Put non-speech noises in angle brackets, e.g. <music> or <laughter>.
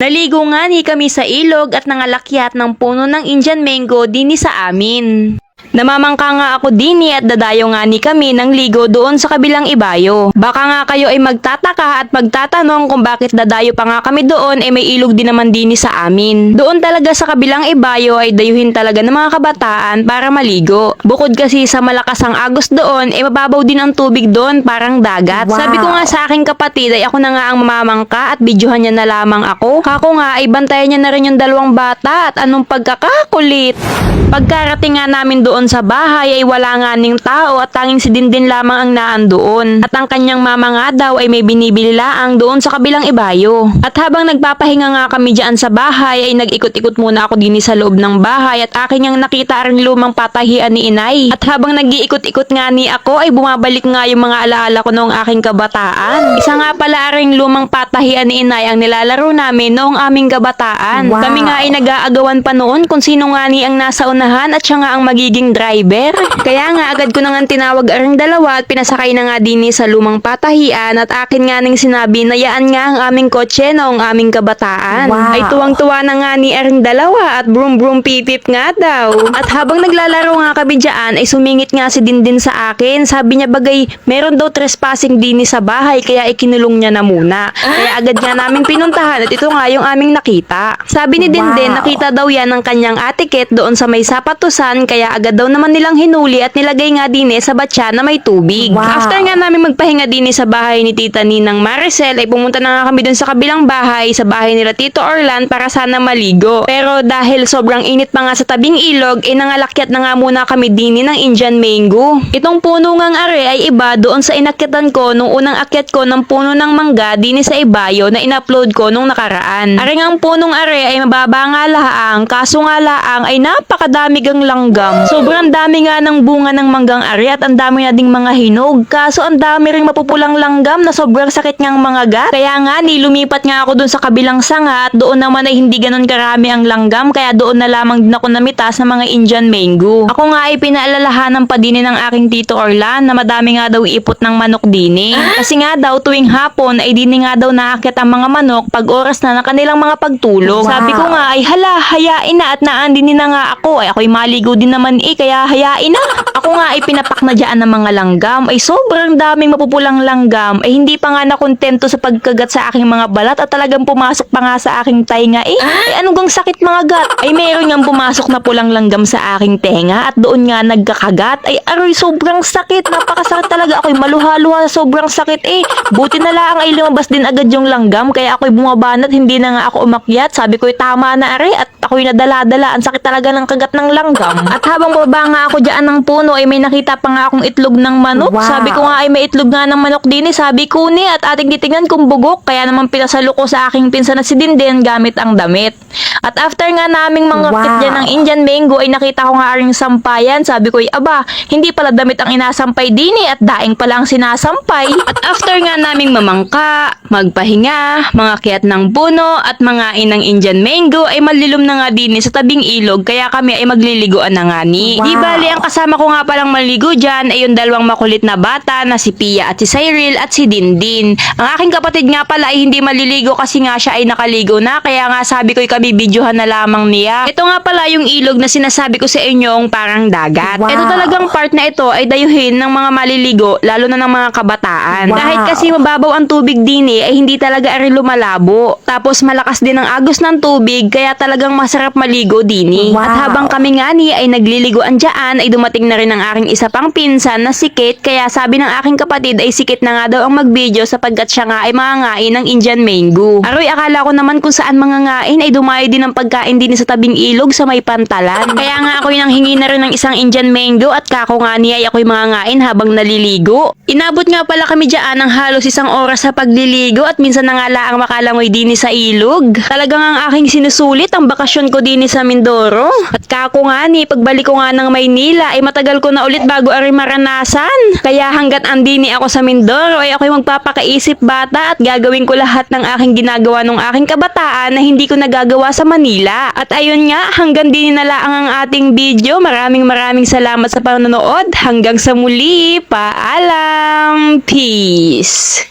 Naligo nga ni kami sa ilog at nangalakyat ng puno ng Indian mango dini sa amin. Namamangka nga ako dini at dadayo nga ni kami ng ligo doon sa kabilang ibayo. Baka nga kayo ay magtataka at magtatanong kung bakit dadayo pa nga kami doon eh may ilog din naman dini sa amin. Doon talaga sa kabilang ibayo ay dayuhin talaga ng mga kabataan para maligo. Bukod kasi sa malakas ang agos doon eh mababaw din ang tubig doon parang dagat. Wow. Sabi ko nga sa aking kapatid ay ako na nga ang mamamangka at videohan niya na lamang ako. Kako nga ay bantayan niya na rin yung dalawang bata at anong pagkakakulit. Pagkarating nga namin doon sa bahay ay wala nga ning tao at tanging si Dindin lamang ang naan doon. At ang kanyang mama nga daw ay may binibili laang doon sa kabilang ibayo. At habang nagpapahinga nga kami dyan sa bahay ay nag-ikot-ikot muna ako din sa loob ng bahay at akin niyang nakita rin lumang patahian ni inay. At habang nag-iikot-ikot nga ni ako ay bumabalik nga yung mga alaala ko noong aking kabataan. Isa nga pala ring lumang patahian ni inay ang nilalaro namin noong aming kabataan. Wow. Kami nga ay nag-aagawan pa noon kung sino nga ni ang nasa unahan at siya nga ang magiging driver. Kaya nga agad ko na nga tinawag ang dalawa at pinasakay na nga din sa lumang patahian at akin nga ning sinabi na yaan nga ang aming kotse noong aming kabataan. Wow. Ay tuwang-tuwa na nga ni Ering dalawa at brum brum pipip nga daw. At habang naglalaro nga kami dyan ay sumingit nga si Dindin sa akin. Sabi niya bagay meron daw trespassing din sa bahay kaya ikinulong niya na muna. Kaya agad nga namin pinuntahan at ito nga yung aming nakita. Sabi ni Dindin Wow. nakita daw yan ng kanyang atiket doon sa may sapatusan kaya agad daw naman nilang hinuli at nilagay nga din sa batya na may tubig. Wow. After nga namin magpahinga din sa bahay ni Tita Ninang Maricel ay pumunta na nga kami dun sa kabilang bahay sa bahay nila Tito Orlan para sana maligo. Pero dahil sobrang init pa nga sa tabing ilog ay nangalakyat na nga muna kami din ng Indian mango. Itong puno ngang are ay iba doon sa inakyatan ko nung unang akyat ko ng puno ng mangga din sa ibayo na in-upload ko nung nakaraan. Are nga ang punong are ay mababa nga laang kaso nga laang ay napakadami gang langgam. Sobrang dami nga ng bunga ng manggang are at ang dami na ding mga hinog. Kaso ang dami ring mapupulang langgam na sobrang sakit ngang mga gat. Kaya nga nilumipat nga ako dun sa kabilang sanga at doon naman ay hindi ganun karami ang langgam kaya doon na lamang din ako namitas ng mga Indian mango. Ako nga ay pinaalalahanan pa din ng aking tito Orlan na madami nga daw ipot ng manok dini. Kasi nga daw tuwing hapon ay dini nga daw naakit ang mga manok pag oras na ng kanilang mga pagtulog. Wow. Sabi ko nga ay hala hayain na at naan din na nga ako ay ako'y maligo din naman eh kaya hayain na. Ako nga ay pinapak na dyan ng mga langgam ay sobrang daming mapupulang langgam ay hindi pa nga nakontento sa pagkagat sa aking mga balat at talagang pumasok pa nga sa aking tainga eh. Ay ano gang sakit mga gat? Ay meron nga pumasok na pulang langgam sa aking tenga at doon nga nagkakagat. Ay aroy sobrang sakit. Napakasakit talaga. Ako'y maluha-luha sobrang sakit eh. Buti na lang ay lumabas din agad yung langgam kaya ako'y bumabanat hindi na nga ako umakyat. Sabi ko'y tama na are at ako'y nadala-dala. Ang sakit talaga ng kagat ng langgam. <laughs> At habang baba nga ako dyan ng puno ay may nakita pa nga akong itlog ng manok. Wow. Sabi ko nga ay may itlog nga ng manok din eh. Sabi ko ni at ating titingnan kung bugok. Kaya naman pinasalo ko sa aking pinsan na si Dinden gamit ang damit. At after nga naming mga Wow. dyan ng Indian mango ay nakita ko nga ring sampayan. Sabi ko, "Ay, aba, hindi pala damit ang inasampay din eh, at daing pala ang sinasampay. At after nga naming mamangka, magpahinga, mga kiyat ng puno at mga inang Indian mango ay malilom na nga din eh sa tabing ilog kaya kami ay magliliguan na nga ni. Wow. Di bali, ang kasama ko nga palang maligo dyan ay yung dalawang makulit na bata na si Pia at si Cyril at si Dindin. Ang aking kapatid nga pala ay hindi maliligo kasi nga siya ay nakaligo na kaya nga sabi ko kami videohan na lamang niya. Ito nga pala yung ilog na sinasabi ko sa inyong parang dagat. Wow. Ito talagang part na ito ay dayuhin ng mga maliligo lalo na ng mga kabataan. Wow. Kahit kasi mababaw ang tubig din eh, ay hindi talaga ari lumalabo. Tapos malakas din ang agos ng tubig kaya talagang masarap maligo din eh. Wow. At habang kami nga ni ay nagliliguan dyan ay dumating na rin ang aking isa pang pinsan na si Kate kaya sabi ng aking kapatid ay sikit na nga daw ang mag-video sapagkat siya nga ay mangangain ng Indian mango. Aroy akala ko naman kung saan mangangain ay dumayo din ang pagkain din sa tabing ilog sa may pantalan. <laughs> Kaya nga ako nang hingi na rin ng isang Indian mango at kako nga niya ay ako'y mangangain habang naliligo. Inabot nga pala kami dyan ng halos isang oras sa pagliligo at minsan na nga laang makalangoy din sa ilog. Talagang ang aking sinusulit ang bakasyon ko din sa Mindoro. At kako nga ni, pagbalik ko nga ng Maynila ay matagal ko na ulit bago ari maranasan. Kaya hanggat andini ako sa Mindoro ay ako'y magpapakaisip bata at gagawin ko lahat ng aking ginagawa nung aking kabataan na hindi ko nagagawa sa Manila. At ayun nga, hanggang din na lang ang ating video. Maraming maraming salamat sa panonood. Hanggang sa muli, paalam, peace!